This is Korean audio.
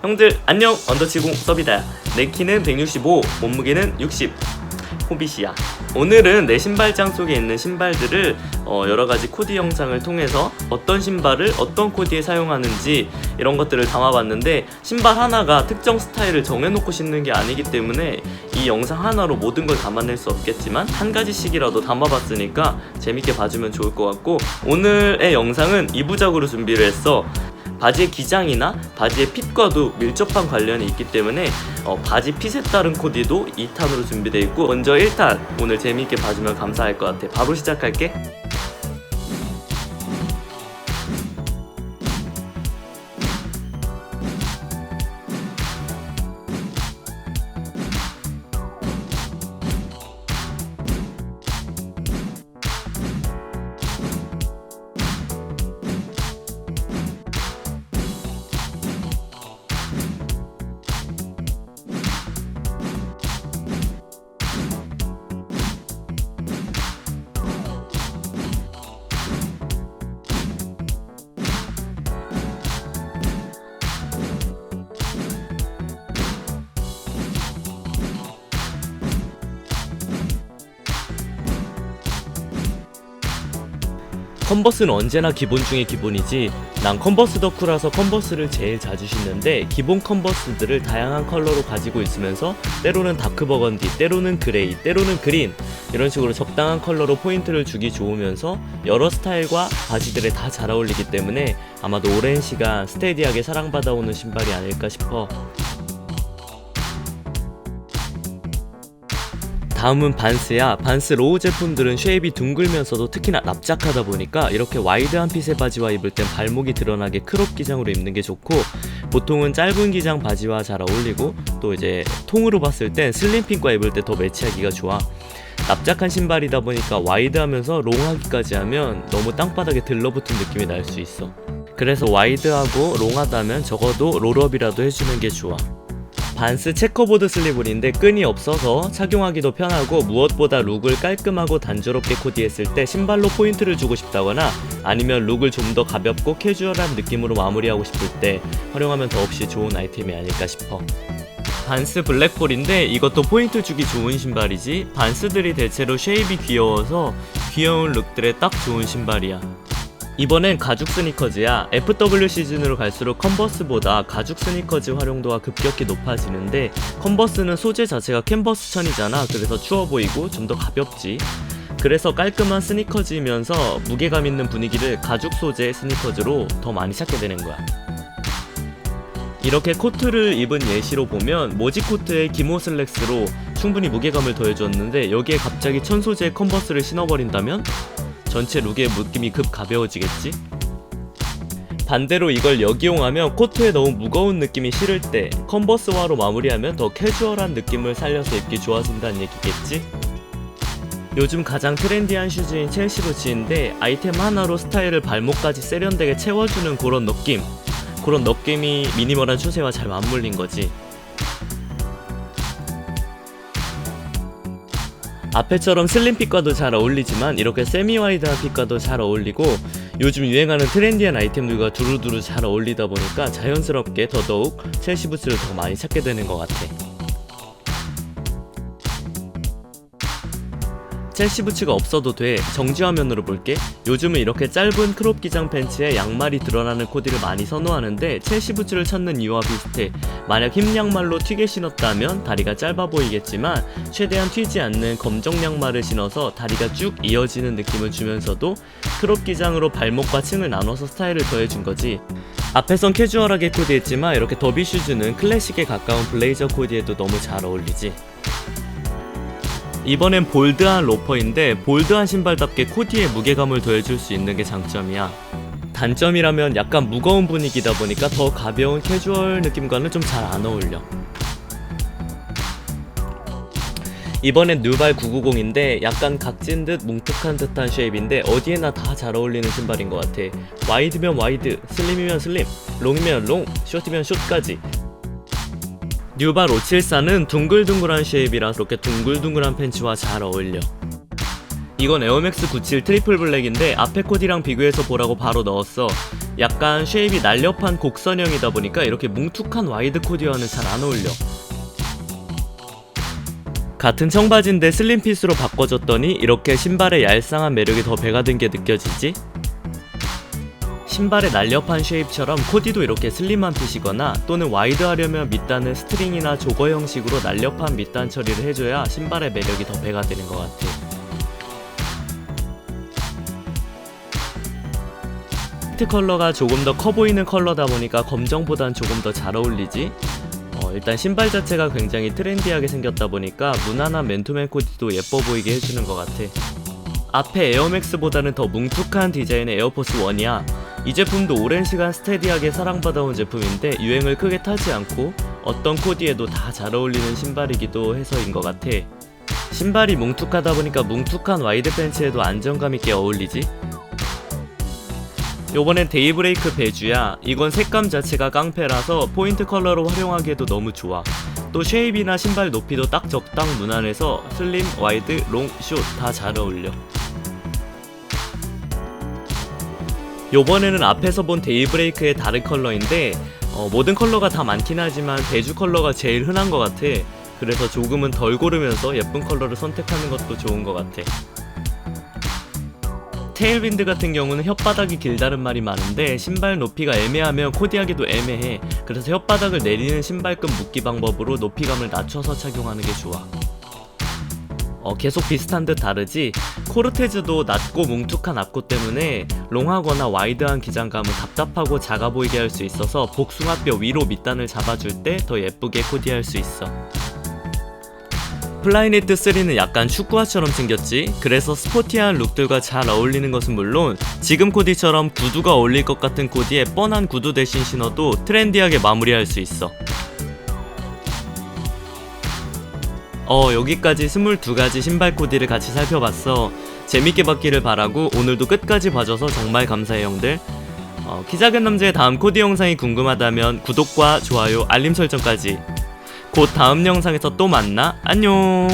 형들 안녕. 언더치공 서비다야 내 키는 165 몸무게는 60 호빗이야. 오늘은 내 신발장 속에 있는 신발들을 어, 여러가지 코디 영상을 통해서 어떤 신발을 어떤 코디에 사용하는지 이런 것들을 담아봤는데 신발 하나가 특정 스타일을 정해놓고 신는 게 아니기 때문에 이 영상 하나로 모든 걸 담아낼 수 없겠지만 한 가지씩이라도 담아봤으니까 재밌게 봐주면 좋을 것 같고 오늘의 영상은 2부작으로 준비를 했어 바지의 기장이나 바지의 핏과도 밀접한 관련이 있기 때문에 어, 바지 핏에 따른 코디도 2탄으로 준비되어 있고 먼저 1탄. 오늘 재미있게 봐주면 감사할 것 같아. 바로 시작할게 컨버스는 언제나 기본 중에 기본이지 난 컨버스 덕후라서 컨버스를 제일 자주 신는데 기본 컨버스들을 다양한 컬러로 가지고 있으면서 때로는 다크 버건디, 때로는 그레이, 때로는 그린 이런 식으로 적당한 컬러로 포인트를 주기 좋으면서 여러 스타일과 바지들에 다 잘 어울리기 때문에 아마도 오랜 시간 스테디하게 사랑받아오는 신발이 아닐까 싶어 다음은 반스야. 반스 로우 제품들은 쉐입이 둥글면서도 특히나 납작하다 보니까 이렇게 와이드한 핏의 바지와 입을 땐 발목이 드러나게 크롭 기장으로 입는 게 좋고 보통은 짧은 기장 바지와 잘 어울리고 또 이제 통으로 봤을 땐 슬림핏과 입을 때 더 매치하기가 좋아. 납작한 신발이다 보니까 와이드하면서 롱하기까지 하면 너무 땅바닥에 들러붙은 느낌이 날 수 있어. 그래서 와이드하고 롱하다면 적어도 롤업이라도 해주는 게 좋아. 반스 체커보드 슬리블인데 끈이 없어서 착용하기도 편하고 무엇보다 룩을 깔끔하고 단조롭게 코디했을 때 신발로 포인트를 주고 싶다거나 아니면 룩을 좀 더 가볍고 캐주얼한 느낌으로 마무리하고 싶을 때 활용하면 더없이 좋은 아이템이 아닐까 싶어. 반스 블랙볼인데 이것도 포인트 주기 좋은 신발이지 반스들이 대체로 쉐입이 귀여워서 귀여운 룩들에 딱 좋은 신발이야. 이번엔 가죽 스니커즈야. FW 시즌으로 갈수록 컨버스보다 가죽 스니커즈 활용도가 급격히 높아지는데 컨버스는 소재 자체가 캔버스 천이잖아. 그래서 추워 보이고 좀 더 가볍지. 그래서 깔끔한 스니커즈이면서 무게감 있는 분위기를 가죽 소재 스니커즈로 더 많이 찾게 되는 거야. 이렇게 코트를 입은 예시로 보면 모지 코트의 기모 슬랙스로 충분히 무게감을 더해줬는데 여기에 갑자기 천 소재의 컨버스를 신어버린다면 전체 룩의 느낌이 급 가벼워지겠지? 반대로 이걸 역이용하면 코트에 너무 무거운 느낌이 싫을 때 컨버스화로 마무리하면 더 캐주얼한 느낌을 살려서 입기 좋아진다는 얘기겠지? 요즘 가장 트렌디한 슈즈인 첼시 부츠인데 아이템 하나로 스타일을 발목까지 세련되게 채워주는 그런 느낌 그런 느낌이 미니멀한 추세와 잘 맞물린 거지 앞에처럼 슬림 핏과도 잘 어울리지만 이렇게 세미 와이드한 핏과도 잘 어울리고 요즘 유행하는 트렌디한 아이템들과 두루두루 잘 어울리다 보니까 자연스럽게 더더욱 첼시 부츠를 더 많이 찾게 되는 것 같아. 첼시 부츠가 없어도 돼. 정지 화면으로 볼게. 요즘은 이렇게 짧은 크롭 기장 팬츠에 양말이 드러나는 코디를 많이 선호하는데 첼시 부츠를 찾는 이유와 비슷해. 만약 흰 양말로 튀게 신었다면 다리가 짧아 보이겠지만 최대한 튀지 않는 검정 양말을 신어서 다리가 쭉 이어지는 느낌을 주면서도 크롭 기장으로 발목과 층을 나눠서 스타일을 더해준 거지. 앞에선 캐주얼하게 코디했지만 이렇게 더비 슈즈는 클래식에 가까운 블레이저 코디에도 너무 잘 어울리지. 이번엔 볼드한 로퍼인데 볼드한 신발답게 코디에 무게감을 더해줄 수 있는 게 장점이야. 단점이라면 약간 무거운 분위기다 보니까 더 가벼운 캐주얼 느낌과는 좀 잘 안 어울려. 이번엔 뉴발 990인데 약간 각진 듯 뭉툭한 듯한 쉐입인데 어디에나 다 잘 어울리는 신발인 것 같아. 와이드면 와이드, 슬림이면 슬림, 롱이면 롱, 숏이면 숏까지 뉴발 574는 둥글둥글한 쉐입이라 그렇게 둥글둥글한 팬츠와 잘 어울려. 이건 에어맥스 97 트리플 블랙인데 앞에 코디랑 비교해서 보라고 바로 넣었어. 약간 쉐입이 날렵한 곡선형이다 보니까 이렇게 뭉툭한 와이드 코디와는 잘 안 어울려. 같은 청바지인데 슬림핏으로 바꿔줬더니 이렇게 신발의 얄쌍한 매력이 더 배가 된 게 느껴지지? 신발의 날렵한 쉐입처럼 코디도 이렇게 슬림한 핏이거나 또는 와이드 하려면 밑단을 스트링이나 조거 형식으로 날렵한 밑단 처리를 해줘야 신발의 매력이 더 배가 되는 것 같아. 피트 컬러가 조금 더 커 보이는 컬러다 보니까 검정보단 조금 더 잘 어울리지? 어, 일단 신발 자체가 굉장히 트렌디하게 생겼다 보니까 무난한 맨투맨 코디도 예뻐 보이게 해주는 것 같아. 앞에 에어맥스보다는 더 뭉툭한 디자인의 에어포스 1이야. 이 제품도 오랜 시간 스테디하게 사랑받아온 제품인데 유행을 크게 타지 않고 어떤 코디에도 다 잘 어울리는 신발이기도 해서인 것 같아. 신발이 뭉툭하다 보니까 뭉툭한 와이드 팬츠에도 안정감 있게 어울리지. 요번엔 데이브레이크 베주야. 이건 색감 자체가 깡패라서 포인트 컬러로 활용하기에도 너무 좋아. 또 쉐입이나 신발 높이도 딱 적당 무난해서 슬림, 와이드, 롱, 숏 다 잘 어울려. 요번에는 앞에서 본 데이브레이크의 다른 컬러인데 어, 모든 컬러가 다 많긴 하지만 베주 컬러가 제일 흔한 것 같아. 그래서 조금은 덜 고르면서 예쁜 컬러를 선택하는 것도 좋은 것 같아. 테일윈드 같은 경우는 혓바닥이 길다는 말이 많은데 신발 높이가 애매하면 코디하기도 애매해. 그래서 혓바닥을 내리는 신발끈 묶기 방법으로 높이감을 낮춰서 착용하는 게 좋아. 어, 계속 비슷한 듯 다르지? 코르테즈도 낮고 뭉툭한 앞코 때문에 롱하거나 와이드한 기장감은 답답하고 작아 보이게 할 수 있어서 복숭아뼈 위로 밑단을 잡아줄 때 더 예쁘게 코디할 수 있어. 플라이네트 3는 약간 축구화처럼 생겼지? 그래서 스포티한 룩들과 잘 어울리는 것은 물론 지금 코디처럼 구두가 어울릴 것 같은 코디에 뻔한 구두 대신 신어도 트렌디하게 마무리할 수 있어. 어 여기까지 22가지 신발 코디를 같이 살펴봤어. 재밌게 봤기를 바라고 오늘도 끝까지 봐줘서 정말 감사해 형들. 어, 키 작은 남자의 다음 코디 영상이 궁금하다면 구독과 좋아요 알림 설정까지. 곧 다음 영상에서 또 만나. 안녕